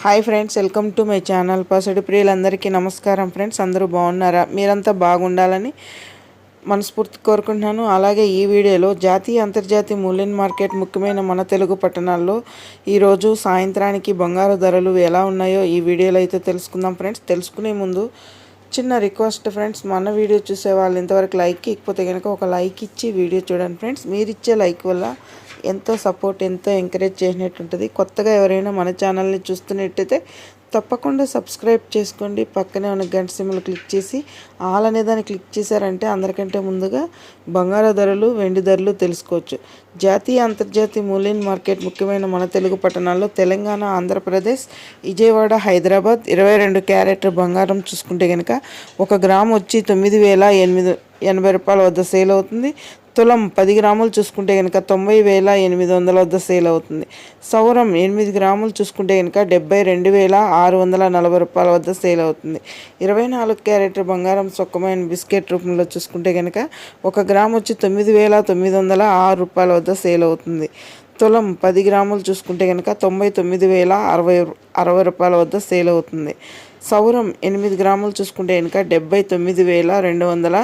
Hi friends welcome to my channel పసడి ప్రియులందరికీ నమస్కారం friends అందరూ బాగున్నారా? మీరంతా బాగుండాలని మనస్ఫూర్తి కోరుకుంటున్నాను. అలాగే ఈ వీడియోలో జాతీయ అంతర్జాతీయ మూల్యం మార్కెట్ ముఖ్యమైన మన తెలుగు పట్టణాల్లో ఈరోజు సాయంత్రానికి బంగారు ధరలు ఎలా ఉన్నాయో ఈ వీడియోలో అయితే తెలుసుకుందాం ఫ్రెండ్స్. తెలుసుకునే ముందు చిన్న రిక్వెస్ట్ ఫ్రెండ్స్ మన వీడియో చూసే వాళ్ళు ఇంతవరకు లైక్ ఇకపోతే కనుక ఒక లైక్ ఇచ్చి వీడియో చూడండి ఫ్రెండ్స్. మీరు ఇచ్చే లైక్ వల్ల ఎంతో సపోర్ట్ ఎంతో ఎంకరేజ్ చేసినట్టు ఉంటుంది. కొత్తగా ఎవరైనా మన ఛానల్ని చూస్తున్నట్టయితే తప్పకుండా సబ్స్క్రైబ్ చేసుకోండి. పక్కనే ఉన్న గంట సిమ్లు క్లిక్ చేసి ఆల్ అనే దాన్ని క్లిక్ చేశారంటే అందరికంటే ముందుగా బంగారు ధరలు వెండి ధరలు తెలుసుకోవచ్చు. జాతీయ అంతర్జాతీయ మూల్యం మార్కెట్ ముఖ్యమైన మన తెలుగు పట్టణాల్లో తెలంగాణ ఆంధ్రప్రదేశ్ విజయవాడ హైదరాబాద్ ఇరవై రెండు క్యారెట్ బంగారం చూసుకుంటే కనుక ఒక గ్రామ్ వచ్చి తొమ్మిది వేల ఎనిమిది ఎనభై రూపాయల వద్ద సేల్ అవుతుంది. తులం పది గ్రాములు చూసుకుంటే కనుక తొంభై వేల ఎనిమిది వందల వద్ద సేల్ అవుతుంది. సౌరం ఎనిమిది గ్రాములు చూసుకుంటే కనుక డెబ్బై రెండు వేల ఆరు వందల నలభై రూపాయల వద్ద సేల్ అవుతుంది. ఇరవై నాలుగు క్యారెట్ బంగారం సొక్కమైన బిస్కెట్ రూపంలో చూసుకుంటే కనుక ఒక గ్రాము వచ్చి తొమ్మిది వేల తొమ్మిది వందల ఆరు రూపాయల వద్ద సేల్ అవుతుంది. తులం పది గ్రాములు చూసుకుంటే కనుక తొంభై తొమ్మిది వేల అరవై అరవై రూపాయల వద్ద సేల్ అవుతుంది. సౌరం ఎనిమిది గ్రాములు చూసుకుంటే కనుక డెబ్బై తొమ్మిది వేల రెండు వందల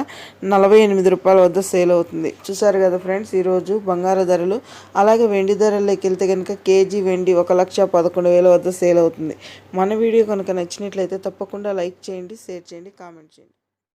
నలభై ఎనిమిది రూపాయల వద్ద సేల్ అవుతుంది. చూసారు కదా ఫ్రెండ్స్ ఈరోజు బంగారు ధరలు అలాగే వెండి ధరల్లోకి వెళ్తే కనుక కేజీ వెండి ఒక లక్ష పదకొండు వేల వద్ద సేల్ అవుతుంది. మన వీడియో కనుక నచ్చినట్లయితే తప్పకుండా లైక్ చేయండి షేర్ చేయండి కామెంట్ చేయండి.